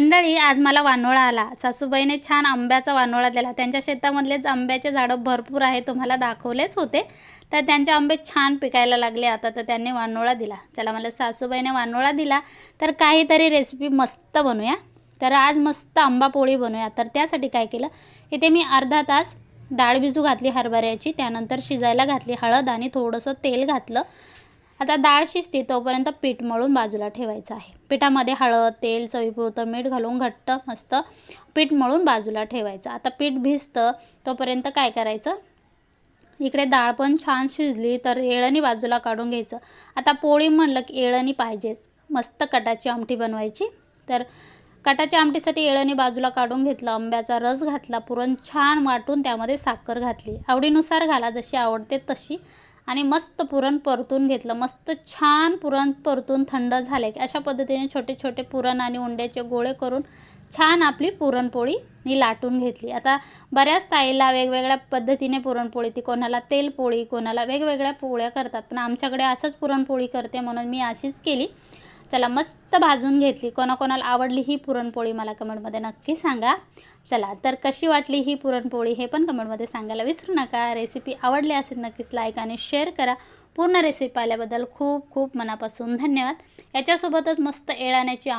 मंडळी आज मला वानोळा आला. सासूबाईने छान आंब्याचा वानोळा दिला. त्यांच्या शेतामधलेच आंब्याचे झाडं भरपूर आहे तुम्हाला दाखवलेच होते. तर त्यांचे आंबे छान पिकायला लागले आता तर त्यांनी वानोळा दिला. चला मला सासूबाईने वानोळा दिला. तर काहीतरी रेसिपी मस्त बनवूया. तर आज मस्त आंबा पोळी बनवूया. तर त्यासाठी काय केलं इथे मी अर्धा तास डाळ भिजू घातली हरभऱ्याची त्यानंतर शिजायला घातली हळद आणि थोडंसं तेल घातलं. आता डाळ शिजते तोपर्यंत पीठ मळून बाजूला ठेवायचं आहे. पिठामध्ये हळद तेल चवीपुरतं मीठ घालून घट्ट मस्त पीठ मळून बाजूला ठेवायचं. आता पीठ भिजतं तोपर्यंत काय करायचं? इकडे डाळ पण छान शिजली तर येळणी बाजूला काढून घ्यायचं. आता पोळी म्हणलं की येळणी पाहिजेच. मस्त कटाची आमटी बनवायची. तर कटाच्या आमटीसाठी येळणी बाजूला काढून घेतलं आंब्याचा रस घातला पुरण छान वाटून त्यामध्ये साखर घातली. आवडीनुसार घाला जशी आवडते तशी. आणि मस्त पुरण परतून घेतलं. मस्त छान पुरण परतून थंड झाले. की अशा पद्धतीने छोटे छोटे पुरण आणि उंड्याचे गोळे करून छान आपली पुरणपोळी मी लाटून घेतली. आता बऱ्याच ताईला वेगवेगळ्या पद्धतीने पुरणपोळी ती कोणाला तेलपोळी कोणाला वेगवेगळ्या पोळ्या करतात. पण आमच्याकडे असंच पुरणपोळी करते म्हणून मी अशीच केली. चला मस्त भाजून घेतली. कोणाकोणाला आवडली ही पुरणपोळी मला कमेंटमध्ये नक्की सांगा. चला तर कशी वाटली ही पुरणपोळी हे पण कमेंटमध्ये सांगायला विसरू नका. रेसिपी आवडली असेल नक्कीच लाईक आणि शेअर करा. पूर्ण रेसिपी पाहिल्याबद्दल खूप खूप मनापासून धन्यवाद. याच्यासोबतच मस्त येळाण्याची